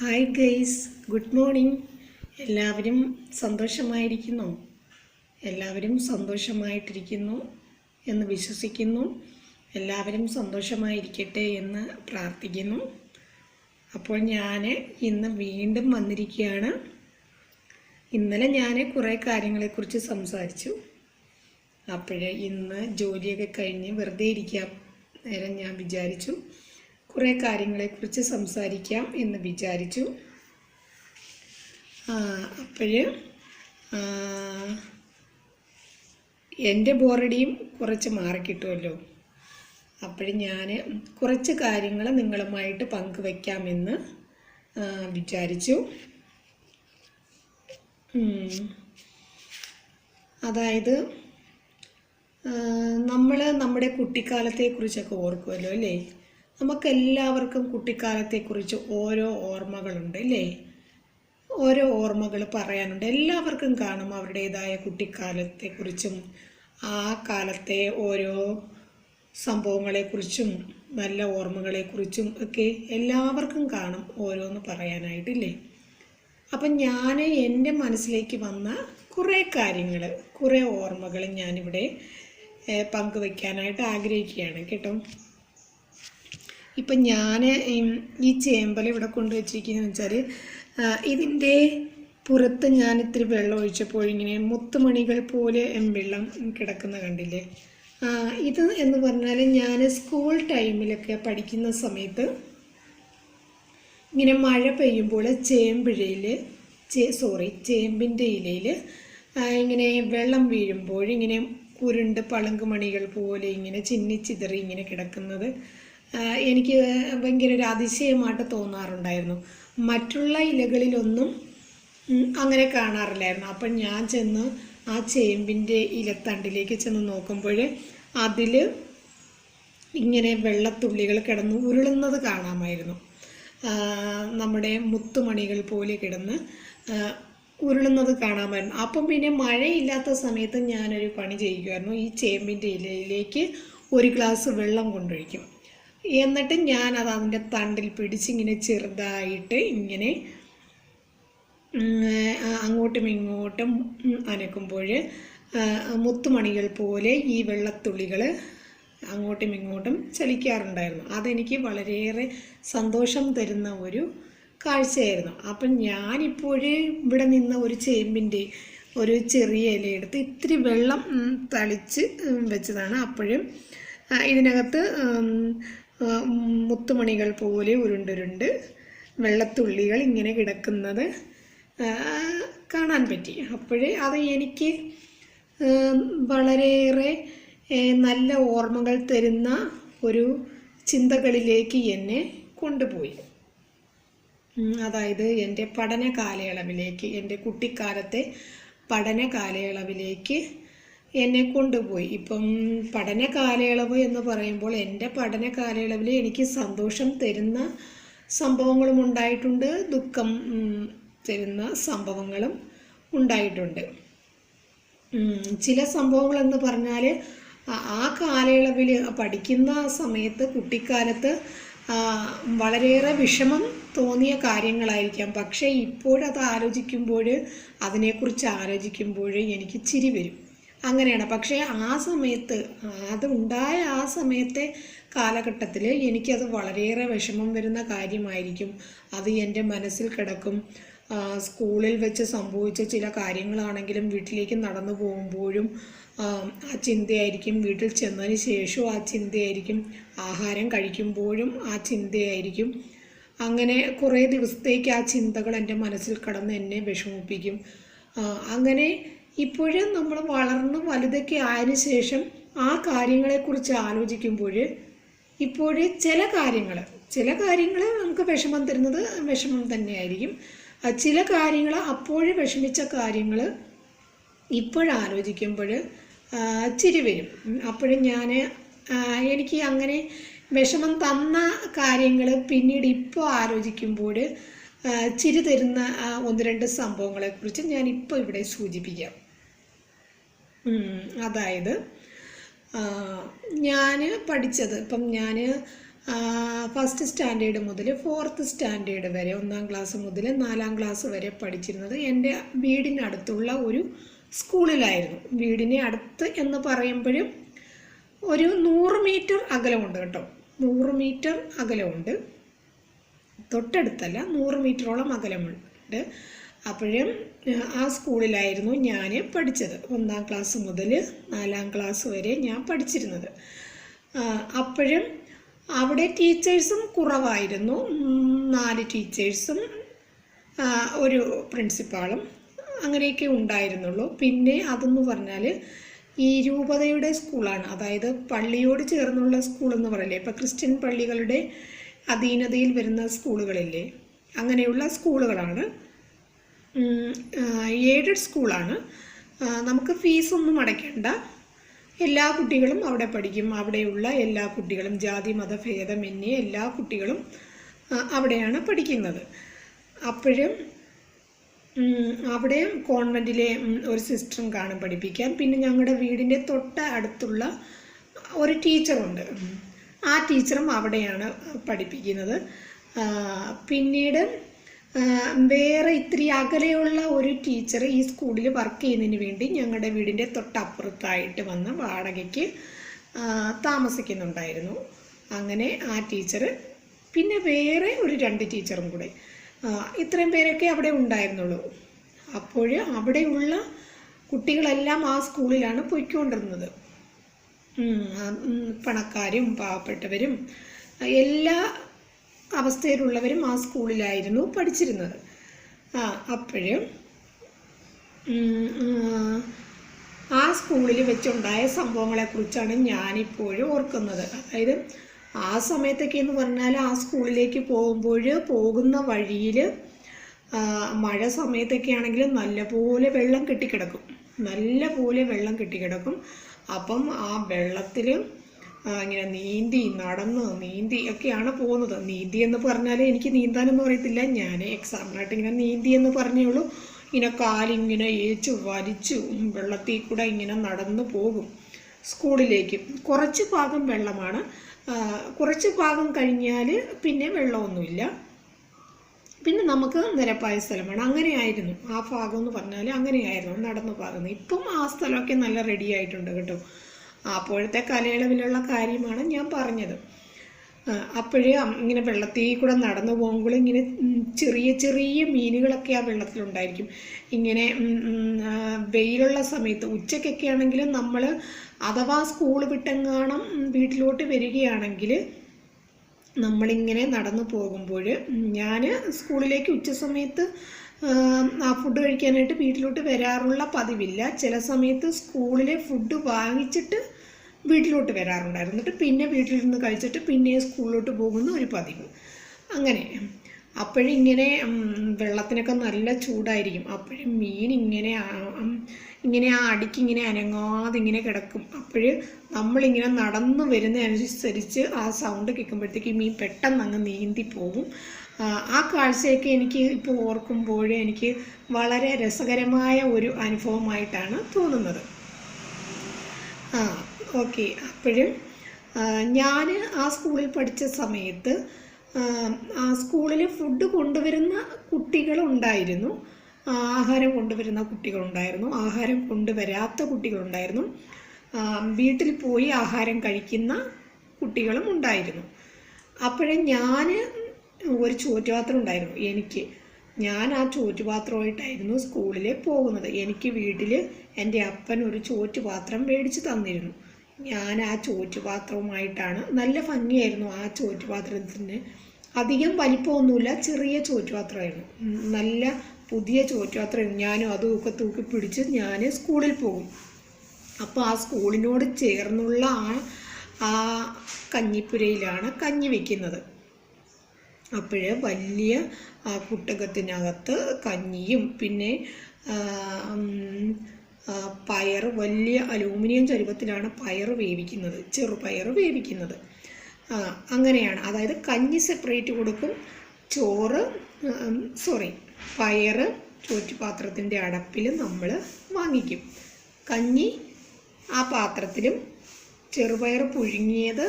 Hi guys good morning. എല്ലാവരും സന്തോഷമായിരിക്കുന്നു. എല്ലാവരും സന്തോഷമായിട്ടിരിക്കുന്നു എന്ന് വിശ്വസിക്കുന്നു. എല്ലാവരും സന്തോഷമായിരിക്കട്ടെ എന്ന് പ്രാർത്ഥിക്കുന്നു. അപ്പോൾ ഞാൻ ഇന്ന് വീണ്ടും വന്നിരിക്കുകയാണ്. ഇന്നലെ ഞാൻ കുറേ കാര്യങ്ങളെക്കുറിച്ച് സംസാരിച്ചു. അപ്പോഴേ ഇന്ന് ജോലിയൊക്കെ കഴിഞ്ഞ് വെറുതെ ഇരിക്കാം നേരം ഞാൻ വിചാരിച്ചു. കുറേ കാര്യങ്ങളെക്കുറിച്ച് സംസാരിക്കാം എന്ന് വിചാരിച്ചു. അപ്പോൾ എന്റെ ബോറടിയും കുറച്ച് മാറിക്കിട്ടുമല്ലോ അപ്പോൾ ഞാൻ കുറച്ച് കാര്യങ്ങൾ നിങ്ങളുമായിട്ട് പങ്കുവയ്ക്കാമെന്ന് വിചാരിച്ചു. അതായത് നമ്മൾ നമ്മുടെ കുട്ടിക്കാലത്തെക്കുറിച്ചൊക്കെ ഓർക്കുമല്ലോ അല്ലേ? നമുക്കെല്ലാവർക്കും കുട്ടിക്കാലത്തെക്കുറിച്ച് ഓരോ ഓർമ്മകളുണ്ട് അല്ലേ? ഓരോ ഓർമ്മകൾ പറയാനുണ്ട്. എല്ലാവർക്കും കാണും അവരുടേതായ കുട്ടിക്കാലത്തെക്കുറിച്ചും ആ കാലത്തെ ഓരോ സംഭവങ്ങളെക്കുറിച്ചും നല്ല ഓർമ്മകളെക്കുറിച്ചും ഒക്കെ എല്ലാവർക്കും കാണും ഓരോന്ന് പറയാനായിട്ടില്ലേ അപ്പം ഞാൻ എന്റെ മനസ്സിലേക്ക് വന്ന കുറേ കാര്യങ്ങൾ കുറേ ഓർമ്മകൾ ഞാനിവിടെ പങ്കുവയ്ക്കാനായിട്ട് ആഗ്രഹിക്കുകയാണ് കേട്ടോ. ഇപ്പം ഞാൻ ഈ ചേമ്പല ഇവിടെ കൊണ്ടുവച്ചിരിക്കുന്നത് വെച്ചാൽ ഇതിന്റെ പുറത്ത് ഞാൻ ഇത്തിരി വെള്ളം ഒഴിച്ചപ്പോൾ ഇങ്ങനെ മുത്തുമണികൾ പോലെ വെള്ളം കിടക്കുന്ന കണ്ടില്ലേ? ഇത് എന്ന് പറഞ്ഞാൽ ഞാൻ സ്കൂൾ ടൈമിലൊക്കെ പഠിക്കുന്ന സമയത്ത് ഇങ്ങനെ മഴ പെയ്യുമ്പോൾ ചേമ്പിഴയിൽ ചേ സോറി ചേമ്പിന്റെ ഇലയിൽ ഇങ്ങനെ വെള്ളം വീഴുമ്പോൾ ഇങ്ങനെ ഉരുണ്ട് പളുങ്കുമണികൾ പോലെ ഇങ്ങനെ ചിന്നിച്ചിതറി ഇങ്ങനെ കിടക്കുന്നത് എനിക്ക് ഭയങ്കര ഒരു അതിശയമായിട്ട് തോന്നാറുണ്ടായിരുന്നു. മറ്റുള്ള ഇലകളിലൊന്നും അങ്ങനെ കാണാറില്ലായിരുന്നു. അപ്പം ഞാൻ ചെന്ന് ആ ചേമ്പിന്റെ ഇലത്തണ്ടിലേക്ക് ചെന്ന് നോക്കുമ്പോൾ അതിൽ ഇങ്ങനെ വെള്ളത്തുള്ളികൾ കിടന്ന് ഉരുളുന്നത് കാണാമായിരുന്നു. നമ്മുടെ മുത്തുമണികൾ പോലെ കിടന്ന് ഉരുളുന്നത് കാണാമായിരുന്നു. അപ്പം പിന്നെ മഴയില്ലാത്ത സമയത്ത് ഞാനൊരു പണി ചെയ്യുമായിരുന്നു ഈ ചേമ്പിന്റെ ഇലയിലേക്ക് ഒരു ഗ്ലാസ് വെള്ളം കൊണ്ടൊഴിക്കും. എന്നിട്ട് ഞാൻ ഞാനത് അതിന്റെ തണ്ടിൽ പിടിച്ചിങ്ങനെ ചെറുതായിട്ട് ഇങ്ങനെ അങ്ങോട്ടും ഇങ്ങോട്ടും അനക്കുമ്പോൾ മുത്തുമണികൾ പോലെ ഈ വെള്ളത്തുള്ളികൾ അങ്ങോട്ടും ഇങ്ങോട്ടും ചലിക്കാറുണ്ടായിരുന്നു. അതെനിക്ക് വളരെയേറെ സന്തോഷം തരുന്ന ഒരു കാഴ്ചയായിരുന്നു. അപ്പം ഞാനിപ്പോൾ ഇവിടെ നിന്ന ഒരു ചേമ്പിന്റെ ഒരു ചെറിയ ഇലയെടുത്ത് ഇത്തിരി വെള്ളം തളിച്ച് വെച്ചതാണ്. അപ്പോഴും ഇതിനകത്ത് മുത്തുമണികൾ പോലെ ഉരുണ്ടുരുണ്ട്. വെള്ളത്തുള്ളികൾ ഇങ്ങനെ കിടക്കുന്നത് കാണാൻ പറ്റി. അപ്പോഴേ അത് എനിക്ക് വളരെയേറെ നല്ല ഓർമ്മകൾ തരുന്ന ഒരു ചിന്തകളിലേക്ക് എന്നെ കൊണ്ടുപോയി. അതായത് എന്റെ പഠന കാലയളവിലേക്ക് എന്റെ കുട്ടിക്കാലത്തെ പഠന കാലയളവിലേക്ക് എന്നെ കൊണ്ടുപോയി. ഇപ്പം പഠന കാലയളവ് എന്ന് പറയുമ്പോൾ എന്റെ പഠന കാലയളവിൽ എനിക്ക് സന്തോഷം തരുന്ന സംഭവങ്ങളും ഉണ്ടായിട്ടുണ്ട്. ദുഃഖം തരുന്ന സംഭവങ്ങളും ഉണ്ടായിട്ടുണ്ട്. ചില സംഭവങ്ങൾ എന്ന് പറഞ്ഞാൽ ആ- കാലയളവിൽ പഠിക്കുന്ന സമയത്ത് കുട്ടിക്കാലത്ത് വളരെയേറെ വിഷമം തോന്നിയ കാര്യങ്ങളായിരിക്കാം. പക്ഷേ ഇപ്പോഴത് ആലോചിക്കുമ്പോൾ അതിനെക്കുറിച്ച് ആലോചിക്കുമ്പോൾ എനിക്ക് ചിരി വരും. അങ്ങനെയാണ്. പക്ഷേ ആ സമയത്ത് അതുണ്ടായ ആ സമയത്തെ കാലഘട്ടത്തിൽ എനിക്കത് വളരെയേറെ വിഷമം വരുന്ന കാര്യമായിരിക്കും. അത് എന്റെ മനസ്സിൽ കിടക്കും. സ്കൂളിൽ വെച്ച് സംഭവിച്ച ചില കാര്യങ്ങളാണെങ്കിലും വീട്ടിലേക്ക് നടന്നു പോകുമ്പോഴും ആ ചിന്തയായിരിക്കും. വീട്ടിൽ ചെന്നതിന് ശേഷവും ആ ചിന്തയായിരിക്കും. ആഹാരം കഴിക്കുമ്പോഴും ആ ചിന്തയായിരിക്കും. അങ്ങനെ കുറേ ദിവസത്തേക്ക് ആ ചിന്തകൾ എന്റെ മനസ്സിൽ കടന്ന് എന്നെ വിഷമിപ്പിക്കും. അങ്ങനെ ഇപ്പോഴും നമ്മൾ വളർന്നു വലുതൊക്കെ ആയതിനു ശേഷം ആ കാര്യങ്ങളെക്കുറിച്ച് ആലോചിക്കുമ്പോൾ ഇപ്പോഴേ ചില കാര്യങ്ങൾ ചില കാര്യങ്ങൾ നമുക്ക് വിഷമം തരുന്നത് വിഷമം തന്നെയായിരിക്കും. ചില കാര്യങ്ങൾ അപ്പോഴ് വിഷമിച്ച കാര്യങ്ങൾ ഇപ്പോഴാലോചിക്കുമ്പോൾ ചിരി വരും. അപ്പോഴും ഞാൻ എനിക്ക് അങ്ങനെ വിഷമം തന്ന കാര്യങ്ങൾ പിന്നീട് ഇപ്പോൾ ആലോചിക്കുമ്പോൾ ചിരി തരുന്ന ഒന്ന് രണ്ട് സംഭവങ്ങളെക്കുറിച്ച് ഞാൻ ഇപ്പോൾ ഇവിടെ സൂചിപ്പിക്കാം. അതായത് ഞാൻ പഠിച്ചത് ഇപ്പം ഞാൻ ഫസ്റ്റ് സ്റ്റാൻഡേർഡ് മുതൽ ഫോർത്ത് സ്റ്റാൻഡേർഡ് വരെ ഒന്നാം ക്ലാസ് മുതൽ നാലാം ക്ലാസ് വരെ പഠിച്ചിരുന്നത് എന്റെ വീടിനടുത്തുള്ള ഒരു സ്കൂളിലായിരുന്നു. വീടിനെ അടുത്ത് എന്ന് പറയുമ്പോഴും ഒരു നൂറ് മീറ്റർ അകലമുണ്ട് കേട്ടോ. നൂറ് മീറ്റർ അകലമുണ്ട്. തൊട്ടടുത്തല്ല നൂറ് മീറ്ററോളം അകലമുണ്ട്. അപ്പോഴും ആ സ്കൂളിലായിരുന്നു ഞാൻ പഠിച്ചത്. ഒന്നാം ക്ലാസ് മുതൽ നാലാം ക്ലാസ് വരെ ഞാൻ പഠിച്ചിരുന്നത്. അപ്പോഴും അവിടെ ടീച്ചേഴ്സും കുറവായിരുന്നു. നാല് ടീച്ചേഴ്സും ഒരു പ്രിൻസിപ്പാളും അങ്ങനെയൊക്കെ ഉണ്ടായിരുന്നുള്ളൂ. പിന്നെ അതെന്ന് പറഞ്ഞാൽ ഈ രൂപതയുടെ സ്കൂളാണ്. അതായത് പള്ളിയോട് ചേർന്നുള്ള സ്കൂൾ എന്ന് പറയില്ലേ? ഇപ്പം ക്രിസ്ത്യൻ പള്ളികളുടെ അധീനതയിൽ വരുന്ന സ്കൂളുകളില്ലേ? അങ്ങനെയുള്ള സ്കൂളുകളാണ്. എയ്ഡഡ് സ്കൂളാണ്. നമുക്ക് ഫീസൊന്നും അടയ്ക്കേണ്ട. എല്ലാ കുട്ടികളും അവിടെ പഠിക്കും. അവിടെയുള്ള എല്ലാ കുട്ടികളും ജാതി മതഭേദമന്യേ എല്ലാ കുട്ടികളും അവിടെയാണ് പഠിക്കുന്നത്. അപ്പോഴും അവിടെ കോൺവെന്റിലെ ഒരു സിസ്റ്ററും കാണും പഠിപ്പിക്കാൻ. പിന്നെ ഞങ്ങളുടെ വീടിന്റെ തൊട്ട് അടുത്തുള്ള ഒരു ടീച്ചറുണ്ട്. ആ ടീച്ചറും അവിടെയാണ് പഠിപ്പിക്കുന്നത്. പിന്നീട് വേറെ ഇത്തിരി അകലെയുള്ള ഒരു ടീച്ചർ ഈ സ്കൂളിൽ വർക്ക് ചെയ്യുന്നതിന് വേണ്ടി ഞങ്ങളുടെ വീടിന്റെ തൊട്ടപ്പുറത്തായിട്ട് വന്ന് വാടകയ്ക്ക് താമസിക്കുന്നുണ്ടായിരുന്നു. അങ്ങനെ ആ ടീച്ചർ പിന്നെ വേറെ ഒരു രണ്ട് ടീച്ചറും കൂടെ. ഇത്രയും പേരൊക്കെ അവിടെ ഉണ്ടായിരുന്നുള്ളൂ. അപ്പോൾ അവിടെയുള്ള കുട്ടികളെല്ലാം ആ സ്കൂളിലാണ് പോയിക്കൊണ്ടിരുന്നത്. പണക്കാരും പാവപ്പെട്ടവരും എല്ലാ അവസ്ഥയിലുള്ളവരും ആ സ്കൂളിലായിരുന്നു പഠിച്ചിരുന്നത്. ആ അപ്പോഴും ആ സ്കൂളിൽ വെച്ചുണ്ടായ സംഭവങ്ങളെക്കുറിച്ചാണ് ഞാനിപ്പോഴും ഓർക്കുന്നത്. അതായത് ആ സമയത്തൊക്കെ എന്ന് പറഞ്ഞാൽ ആ സ്കൂളിലേക്ക് പോകുമ്പോൾ പോകുന്ന വഴിയിൽ മഴ സമയത്തൊക്കെ ആണെങ്കിൽ നല്ലപോലെ വെള്ളം കെട്ടിക്കിടക്കും. നല്ലപോലെ വെള്ളം കെട്ടിക്കിടക്കും. അപ്പം ആ വെള്ളത്തിൽ ഇങ്ങനെ നീന്തി നടന്ന് നീന്തി ഒക്കെയാണ് പോകുന്നത്. നീന്തി എന്ന് പറഞ്ഞാൽ എനിക്ക് നീന്താനൊന്നും അറിയത്തില്ല. ഞാൻ എക്സാമ്പിളായിട്ട് ഇങ്ങനെ നീന്തി എന്ന് പറഞ്ഞേയുള്ളൂ ഇങ്ങനെ കാലിങ്ങനെ ഏച്ചു വലിച്ചു വെള്ളത്തിൽ കൂടെ ഇങ്ങനെ നടന്നു പോകും സ്കൂളിലേക്ക്. കുറച്ച് ഭാഗം വെള്ളമാണ്. കുറച്ച് ഭാഗം കഴിഞ്ഞാൽ പിന്നെ വെള്ളമൊന്നുമില്ല. പിന്നെ നമുക്ക് നിരപ്പായ സ്ഥലമാണ്. അങ്ങനെയായിരുന്നു. ആ ഭാഗം എന്ന് പറഞ്ഞാൽ അങ്ങനെയായിരുന്നു. നടന്നു പോകുന്നത് ഇപ്പം ആ സ്ഥലമൊക്കെ നല്ല റെഡി ആയിട്ടുണ്ട് കേട്ടോ. അപ്പോഴത്തെ കാലയളവിലുള്ള കാര്യമാണ് ഞാൻ പറഞ്ഞത്. അപ്പോഴേ ഇങ്ങനെ വെള്ളത്തിൽ കൂടെ നടന്നു പോകുമ്പോൾ ഇങ്ങനെ ചെറിയ ചെറിയ മീനുകളൊക്കെ ആ വെള്ളത്തിലുണ്ടായിരിക്കും. ഇങ്ങനെ വെയിലുള്ള സമയത്ത് ഉച്ചയ്ക്കൊക്കെ ആണെങ്കിലും നമ്മൾ അഥവാ സ്കൂൾ വിട്ടെങ്ങാണം വീട്ടിലോട്ട് വരികയാണെങ്കിൽ നമ്മളിങ്ങനെ നടന്നു പോകുമ്പോൾ ഞാൻ സ്കൂളിലേക്ക് ഉച്ച സമയത്ത് ആ ഫുഡ് കഴിക്കാനായിട്ട് വീട്ടിലോട്ട് വരാറുള്ള പതിവില്ല. ചില സമയത്ത് സ്കൂളിലെ ഫുഡ് വാങ്ങിച്ചിട്ട് വീട്ടിലോട്ട് വരാറുണ്ടായിരുന്നു. എന്നിട്ട് പിന്നെ വീട്ടിലിരുന്ന് കഴിച്ചിട്ട് പിന്നെ സ്കൂളിലോട്ട് പോകുന്ന ഒരു പതിവ്. അങ്ങനെ. അപ്പോഴിങ്ങനെ വെള്ളത്തിനൊക്കെ നല്ല ചൂടായിരിക്കും. അപ്പോഴും മീൻ ഇങ്ങനെ ഇങ്ങനെ ആ അടിക്ക് ഇങ്ങനെ അനങ്ങാതെ ഇങ്ങനെ കിടക്കും. അപ്പോൾ നമ്മളിങ്ങനെ നടന്നു വരുന്നതനുസരിച്ച് ആ സൗണ്ട് കേൾക്കുമ്പോഴത്തേക്ക് മീൻ പെട്ടെന്ന് അങ്ങ് നീന്തി പോകും ആ, കാഴ്ചയൊക്കെ എനിക്ക് ഇപ്പോൾ ഓർക്കുമ്പോൾ എനിക്ക് വളരെ രസകരമായ ഒരു അനുഭവമായിട്ടാണ് തോന്നുന്നത്. ആ ഓക്കെ അപ്പോഴും ഞാൻ ആ സ്കൂളിൽ പഠിച്ച സമയത്ത് ആ, സ്കൂളിൽ ഫുഡ് കൊണ്ടുവരുന്ന കുട്ടികളുണ്ടായിരുന്നു. ആഹാരം കൊണ്ടുവരുന്ന കുട്ടികളുണ്ടായിരുന്നു. ആഹാരം കൊണ്ടുവരാത്ത കുട്ടികളുണ്ടായിരുന്നു. വീട്ടിൽ പോയി ആഹാരം കഴിക്കുന്ന കുട്ടികളും ഉണ്ടായിരുന്നു. അപ്പോഴും ഞാൻ ഒരു ചോറ്റുപാത്രം ഉണ്ടായിരുന്നു. എനിക്ക് ഞാൻ ആ ചോറ്റുപാത്രമായിട്ടായിരുന്നു സ്കൂളിൽ പോകുന്നത്. എനിക്ക് വീട്ടിൽ എന്റെ അപ്പൻ ഒരു ചോറ്റുപാത്രം മേടിച്ച് തന്നിരുന്നു. ഞാൻ ആ ചോറ്റുപാത്രവുമായിട്ടാണ്. നല്ല ഭംഗിയായിരുന്നു ആ ചോറ്റുപാത്രത്തിന്. അധികം വലിപ്പമൊന്നുമില്ല ചെറിയ ചോറ്റുപാത്രമായിരുന്നു. നല്ല പുതിയ ചോറ്റുപാത്രം ഞാനും അതുമൊക്കെ തൂക്കി പിടിച്ച് ഞാൻ സ്കൂളിൽ പോകും അപ്പോൾ ആ സ്കൂളിനോട് ചേർന്നുള്ള ആ ആ കഞ്ഞിപ്പുരയിലാണ് കഞ്ഞി വയ്ക്കുന്നത് അപ്പോൾ വലിയ ആ കുട്ടകത്തിനകത്ത് കഞ്ഞിയും പിന്നെ പയർ വലിയ അലൂമിനിയം ചരുവത്തിലാണ് പയർ വേവിക്കുന്നത് ചെറുപയർ വേവിക്കുന്നത്. അങ്ങനെയാണ്. അതായത് കഞ്ഞി സെപ്പറേറ്റ് കൊടുക്കും. ചോറ് സോറി പയർ ചോറ്റുപാത്രത്തിന്റെ അടപ്പിൽ നമ്മൾ വാങ്ങിക്കും. കഞ്ഞി ആ പാത്രത്തിലും ചെറുപയർ പുഴുങ്ങിയത്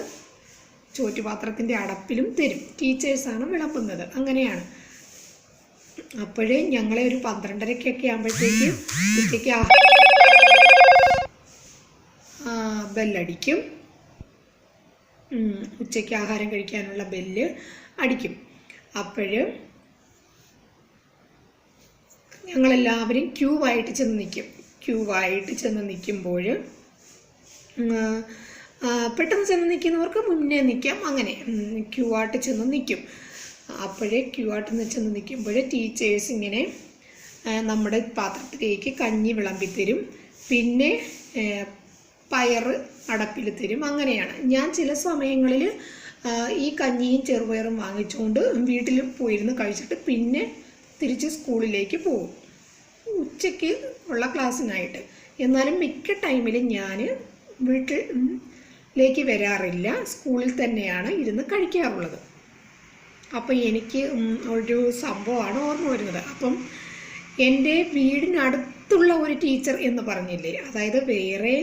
ചോറ്റുപാത്രത്തിന്റെ അടപ്പിലും തരും. ടീച്ചേഴ്സാണ് വിളമ്പുന്നത്. അങ്ങനെയാണ്. അപ്പോഴേ ഞങ്ങളെ ഒരു പന്ത്രണ്ടരയ്ക്കൊക്കെ ആകുമ്പോഴത്തേക്ക് ഉച്ചയ്ക്ക് ബെല്ലടിക്കും. ഉച്ചയ്ക്ക് ആഹാരം കഴിക്കാനുള്ള ബെല്ല് അടിക്കും. അപ്പോൾ ഞങ്ങളെല്ലാവരും ക്യൂവായിട്ട് ചെന്ന് നിൽക്കും ക്യൂവായിട്ട് ചെന്ന് നിൽക്കുമ്പോൾ പെട്ടെന്ന് ചെന്ന് നിൽക്കുന്നവർക്ക് മുന്നേ നിൽക്കാം അങ്ങനെ ക്യൂ ആയിട്ട് ചെന്ന് നിൽക്കും അപ്പോഴേ ക്യൂ ആയിട്ട് ചെന്ന് നിൽക്കുമ്പോൾ ടീച്ചേഴ്സ് ഇങ്ങനെ നമ്മുടെ പാത്രത്തിലേക്ക് കഞ്ഞി വിളമ്പി തരും. പിന്നെ പയർ അടപ്പിൽ തരും. അങ്ങനെയാണ്. ഞാൻ ചില സമയങ്ങളിൽ ഈ കഞ്ഞിയും ചെറുപയറും വാങ്ങിച്ചുകൊണ്ട് വീട്ടിൽ പോയിരുന്ന് കഴിച്ചിട്ട് പിന്നെ തിരിച്ച് സ്കൂളിലേക്ക് പോകും. ഉച്ചയ്ക്ക് ഉള്ള ക്ലാസ്സിനായിട്ട്. എന്നാലും മിക്ക ടൈമിലും ഞാൻ വീട്ടിലേക്ക് വരാറില്ല. സ്കൂളിൽ തന്നെയാണ് ഇരുന്ന് കഴിക്കാറുള്ളത്. അപ്പം എനിക്ക് ഒരു സംഭവമാണ് ഓർമ്മ വരുന്നത്. അപ്പം എന്റെ വീടിനടുത്തുള്ള ഒരു ടീച്ചർ എന്ന് പറഞ്ഞില്ലേ അതായത് വേറെ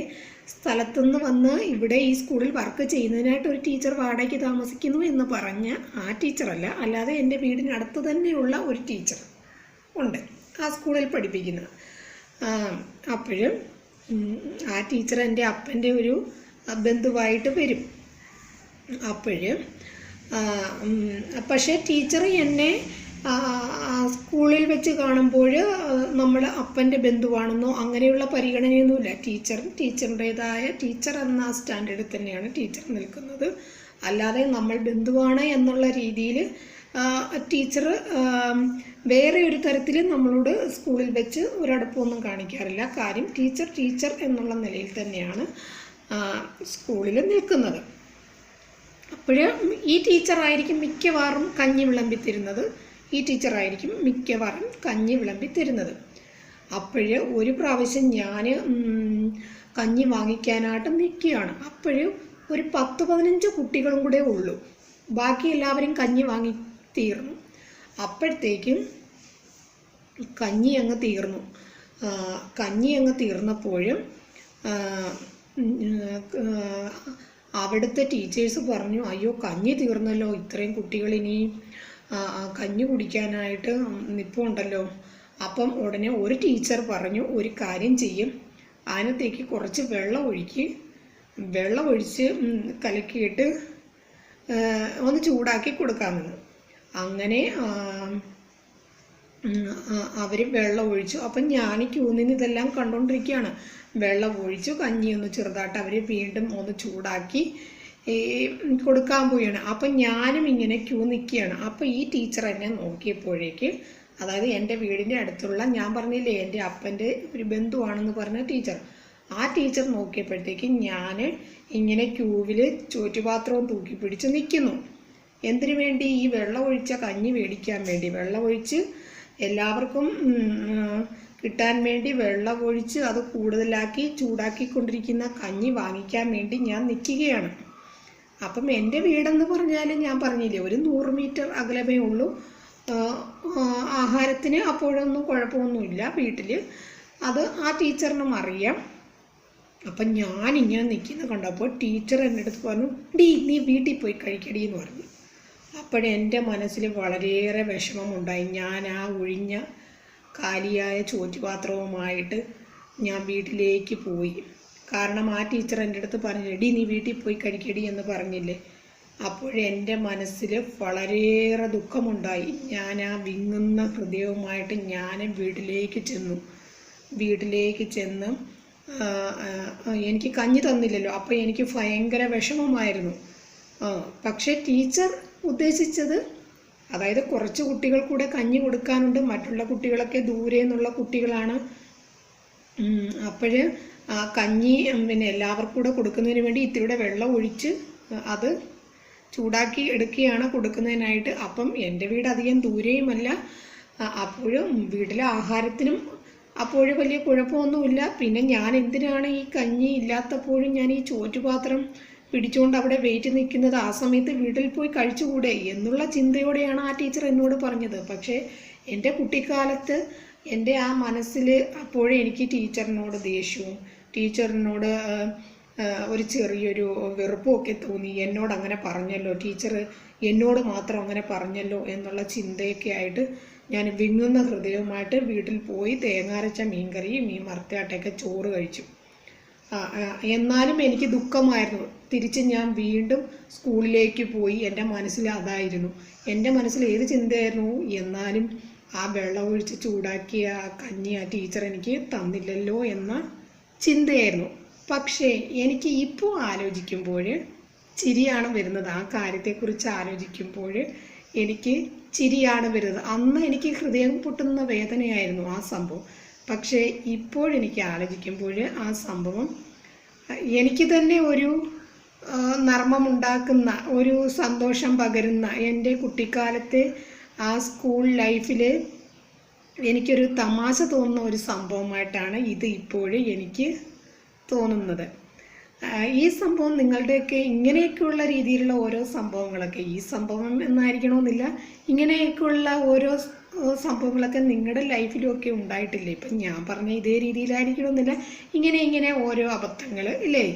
സ്ഥലത്തുനിന്ന് വന്ന് ഇവിടെ ഈ സ്കൂളിൽ വർക്ക് ചെയ്യുന്നതിനായിട്ട് ഒരു ടീച്ചർ വാടകയ്ക്ക് താമസിക്കുന്നു എന്ന് പറഞ്ഞ ആ ടീച്ചറല്ല അല്ലാതെ എന്റെ വീടിനടുത്ത് തന്നെയുള്ള ഒരു ടീച്ചർ ഉണ്ട് ആ സ്കൂളിൽ പഠിപ്പിക്കുന്ന. അപ്പോഴും ആ ടീച്ചർ എന്റെ അപ്പന്റെ ഒരു ബന്ധുവായിട്ട് വരും. അപ്പോഴ് പക്ഷേ ടീച്ചർ എന്നെ സ്കൂളിൽ വെച്ച് കാണുമ്പോൾ നമ്മൾ അപ്പന്റെ ബന്ധുവാണെന്നോ അങ്ങനെയുള്ള പരിഗണനയൊന്നുമില്ല. ടീച്ചർ ടീച്ചറിന്റേതായ ടീച്ചർ എന്ന സ്റ്റാൻഡേർഡിൽ തന്നെയാണ് ടീച്ചർ നിൽക്കുന്നത്. അല്ലാതെ നമ്മൾ ബന്ധുവാണ് എന്നുള്ള രീതിയിൽ ടീച്ചർ വേറെ ഒരു തരത്തിൽ നമ്മളോട് സ്കൂളിൽ വെച്ച് ഒരടുപ്പമൊന്നും കാണിക്കാറില്ല. കാര്യം ടീച്ചർ ടീച്ചർ എന്നുള്ള നിലയിൽ തന്നെയാണ് സ്കൂളിൽ നിൽക്കുന്നത്. അപ്പോൾ ഈ ടീച്ചറായിരിക്കും മിക്കവാറും കഞ്ഞി വിളമ്പി തരുന്നത് ഈ ടീച്ചറായിരിക്കും മിക്കവാറും കഞ്ഞി വിളമ്പി തരുന്നത് അപ്പോൾ ഒരു പ്രാവശ്യം ഞാൻ കഞ്ഞി വാങ്ങിക്കാനായിട്ട് നിൽക്കുകയാണ്. അപ്പോൾ ഒരു പത്ത് പതിനഞ്ച് കുട്ടികളും കൂടെ ഉള്ളൂ. ബാക്കി എല്ലാവരും കഞ്ഞി വാങ്ങി തീർന്നു. അപ്പോഴത്തേക്കും കഞ്ഞി അങ്ങ് തീർന്നു. കഞ്ഞി അങ്ങ് തീർന്നപ്പോഴും അവിടുത്തെ ടീച്ചേഴ്സ് പറഞ്ഞു അയ്യോ കഞ്ഞി തീർന്നല്ലോ ഇത്രയും കുട്ടികൾ ഇനി കഞ്ഞി കുടിക്കാനായിട്ട് നിൽപ്പുണ്ടല്ലോ അപ്പം ഉടനെ ഒരു ടീച്ചർ പറഞ്ഞു ഒരു കാര്യം ചെയ്യും. അതിനകത്തേക്ക് കുറച്ച് വെള്ളം ഒഴുക്കി. വെള്ളം ഒഴിച്ച് കലക്കിയിട്ട് ഒന്ന് ചൂടാക്കി കൊടുക്കാമെന്ന്. അങ്ങനെ അവർ വെള്ളം ഒഴിച്ചു. അപ്പം ഞാൻ ക്യൂ നിന്ന് ഇതെല്ലാം കണ്ടുകൊണ്ടിരിക്കുകയാണ് വെള്ളം ഒഴിച്ചു കഞ്ഞി ഒന്ന് ചെറുതായിട്ട് അവർ വീണ്ടും ഒന്ന് ചൂടാക്കി ഈ കൊടുക്കാൻ പോവുകയാണ്. അപ്പം ഞാനും ഇങ്ങനെ ക്യൂ നിൽക്കുകയാണ്. അപ്പം ഈ ടീച്ചർ എന്നെ നോക്കിയപ്പോഴേക്ക് അതായത് എന്റെ വീടിന്റെ അടുത്തുള്ള ഞാൻ പറഞ്ഞില്ലേ എന്റെ അപ്പന്റെ ഒരു ബന്ധുവാണെന്ന് പറഞ്ഞ ടീച്ചർ ആ ടീച്ചർ നോക്കിയപ്പോഴത്തേക്ക് ഞാൻ ഇങ്ങനെ ക്യൂവിൽ ചോറ്റുപാത്രവും തൂക്കി പിടിച്ച് നിൽക്കുന്നു. എന്തിനു വേണ്ടി? ഈ വെള്ളം ഒഴിച്ച കഞ്ഞി മേടിക്കാൻ വേണ്ടി. വെള്ളം ഒഴിച്ച് എല്ലാവർക്കും കിട്ടാൻ വേണ്ടി വെള്ളം ഒഴിച്ച് അത് കൂടുതലാക്കി ചൂടാക്കിക്കൊണ്ടിരിക്കുന്ന കഞ്ഞി വാങ്ങിക്കാൻ വേണ്ടി ഞാൻ നിൽക്കുകയാണ്. അപ്പം എന്റെ വീടെന്ന് പറഞ്ഞാൽ ഞാൻ പറഞ്ഞില്ലേ ഒരു നൂറ് മീറ്റർ അകലമേ ഉള്ളൂ. ആഹാരത്തിന് അപ്പോഴൊന്നും കുഴപ്പമൊന്നുമില്ല. വീട്ടിൽ അത് ആ ടീച്ചറിനും അറിയാം. അപ്പം ഞാൻ ഇങ്ങനെ നിൽക്കുന്ന കണ്ടപ്പോൾ ടീച്ചർ എന്റെ അടുത്ത് പറഞ്ഞു ഡീ നീ വീട്ടിൽ പോയി കഴിക്കടി എന്ന് പറഞ്ഞു. അപ്പോഴെന്റെ മനസ്സിൽ വളരെയേറെ വിഷമമുണ്ടായി. ഞാൻ ആ ഒഴിഞ്ഞ കാലിയായ ചോറ്റുപാത്രവുമായിട്ട് ഞാൻ വീട്ടിലേക്ക് പോയി. കാരണം ആ ടീച്ചർ എന്റെ അടുത്ത് പറഞ്ഞു എടി നീ വീട്ടിൽ പോയി കഴിക്കടി എന്ന് പറഞ്ഞില്ലേ. അപ്പോഴെന്റെ മനസ്സിൽ വളരെയേറെ ദുഃഖമുണ്ടായി. ഞാൻ ആ വിങ്ങുന്ന ഹൃദയവുമായിട്ട് ഞാൻ വീട്ടിലേക്ക് ചെന്നു. വീട്ടിലേക്ക് ചെന്ന് എനിക്ക് കഞ്ഞി തന്നില്ലല്ലോ. അപ്പോൾ എനിക്ക് ഭയങ്കര വിഷമമായിരുന്നു. ആ, പക്ഷേ ടീച്ചർ ഉദ്ദേശിച്ചത് അതായത് കുറച്ച് കുട്ടികൾ കൂടെ കഞ്ഞി കൊടുക്കാനുണ്ട് മറ്റുള്ള കുട്ടികളൊക്കെ ദൂരെ നിന്നുള്ള കുട്ടികളാണ്. അപ്പോഴ് ആ കഞ്ഞി പിന്നെ എല്ലാവർക്കും കൂടെ കൊടുക്കുന്നതിന് വേണ്ടി ഇത്തിരിയുടെ വെള്ളം ഒഴിച്ച് അത് ചൂടാക്കി എടുക്കുകയാണ് കൊടുക്കുന്നതിനായിട്ട്. അപ്പം എന്റെ വീട് അധികം ദൂരെയുമല്ല. അപ്പോഴും വീട്ടിലെ ആഹാരത്തിനും അപ്പോഴും വലിയ കുഴപ്പമൊന്നുമില്ല. പിന്നെ ഞാൻ എന്തിനാണ് ഈ കഞ്ഞി ഇല്ലാത്തപ്പോഴും ഞാൻ ഈ ചോറ്റുപാത്രം പിടിച്ചുകൊണ്ട് അവിടെ വെയിറ്റ് നിൽക്കുന്നത് ആ സമയത്ത് വീട്ടിൽ പോയി കഴിച്ചുകൂടെ എന്നുള്ള ചിന്തയോടെയാണ് ആ ടീച്ചർ എന്നോട് പറഞ്ഞത്. പക്ഷേ എന്റെ കുട്ടിക്കാലത്ത് എന്റെ ആ മനസ്സിൽ അപ്പോഴേ എനിക്ക് ടീച്ചറിനോട് ദേഷ്യവും ടീച്ചറിനോട് ഒരു ചെറിയൊരു വെറുപ്പമൊക്കെ തോന്നി. എന്നോട് അങ്ങനെ പറഞ്ഞല്ലോ. ടീച്ചർ എന്നോട് മാത്രം അങ്ങനെ പറഞ്ഞല്ലോ എന്നുള്ള ചിന്തയൊക്കെ ആയിട്ട് ഞാൻ വിങ്ങുന്ന ഹൃദയവുമായിട്ട് വീട്ടിൽ പോയി തേങ്ങാരച്ച മീൻകറിയും മീൻ വറുത്തയാട്ടയൊക്കെ ചോറ് കഴിച്ചു. എന്നാലും എനിക്ക് ദുഃഖമായിരുന്നു. തിരിച്ച് ഞാൻ വീണ്ടും സ്കൂളിലേക്ക് പോയി എന്റെ മനസ്സിൽ അതായിരുന്നു. എന്റെ മനസ്സിൽ ഏത് ചിന്തയായിരുന്നു? എന്നാലും ആ വെള്ളം ഒഴിച്ച് ചൂടാക്കിയ കഞ്ഞി ആ ടീച്ചർ എനിക്ക് തന്നില്ലല്ലോ എന്ന ചിന്തയായിരുന്നു. പക്ഷേ എനിക്ക് ഇപ്പോൾ ആലോചിക്കുമ്പോൾ ചിരിയാണ് വരുന്നത്. ആ കാര്യത്തെക്കുറിച്ച് ആലോചിക്കുമ്പോൾ എനിക്ക് ചിരിയാണ് വരുന്നത്. അന്ന് എനിക്ക് ഹൃദയം പൊട്ടുന്ന വേദനയായിരുന്നു ആ സംഭവം. പക്ഷേ ഇപ്പോഴെനിക്ക് ആലോചിക്കുമ്പോൾ ആ സംഭവം എനിക്ക് തന്നെ ഒരു നർമ്മം നർമ്മമുണ്ടാക്കുന്ന ഒരു സന്തോഷം പകരുന്ന എന്റെ കുട്ടിക്കാലത്തെ ആ സ്കൂൾ ലൈഫിൽ എനിക്കൊരു തമാശ തോന്നുന്ന ഒരു സംഭവമായിട്ടാണ് ഇത് ഇപ്പോഴും എനിക്ക് തോന്നുന്നത്. ഈ സംഭവം നിങ്ങളുടെയൊക്കെ ഇങ്ങനെയൊക്കെയുള്ള രീതിയിലുള്ള ഓരോ സംഭവങ്ങളൊക്കെ ഈ സംഭവം എന്നായിരിക്കണമെന്നില്ല ഇങ്ങനെയൊക്കെയുള്ള ഓരോ സംഭവങ്ങളൊക്കെ നിങ്ങളുടെ ലൈഫിലുമൊക്കെ ഉണ്ടായിട്ടില്ലേ? ഇപ്പം ഞാൻ പറഞ്ഞ ഇതേ രീതിയിലായിരിക്കണമെന്നില്ല ഇങ്ങനെ ഇങ്ങനെ ഓരോ അബദ്ധങ്ങൾ ഇല്ലേ?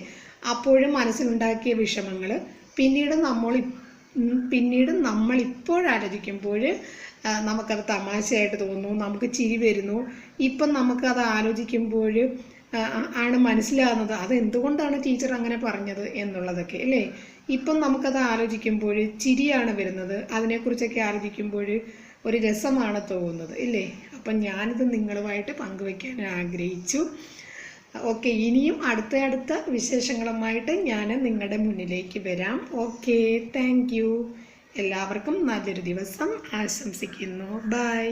അപ്പോഴും മനസ്സിലുണ്ടാക്കിയ വിഷമങ്ങൾ പിന്നീട് നമ്മൾ പിന്നീട് നമ്മൾ ഇപ്പോഴാലോചിക്കുമ്പോൾ നമുക്കത് തമാശയായിട്ട് തോന്നുന്നു നമുക്ക് ചിരി വരുന്നു. ഇപ്പം നമുക്കത് ആലോചിക്കുമ്പോൾ ആണ് മനസ്സിലാകുന്നത് അത് എന്തുകൊണ്ടാണ് ടീച്ചർ അങ്ങനെ പറഞ്ഞത് എന്നുള്ളതൊക്കെ അല്ലേ ഇപ്പം നമുക്കത് ആലോചിക്കുമ്പോൾ ചിരിയാണ് വരുന്നത്. അതിനെക്കുറിച്ചൊക്കെ ആലോചിക്കുമ്പോൾ ഒരു രസമാണ് തോന്നുന്നത് ഇല്ലേ? അപ്പം ഞാനിത് നിങ്ങളുമായിട്ട് പങ്കുവയ്ക്കാൻ ആഗ്രഹിച്ചു. ഓക്കെ ഇനിയും അടുത്ത അടുത്ത വിശേഷങ്ങളുമായിട്ട് ഞാൻ നിങ്ങളുടെ മുന്നിലേക്ക് വരാം. ഓക്കെ താങ്ക് എല്ലാവർക്കും നല്ലൊരു ദിവസം ആശംസിക്കുന്നു. ബൈ.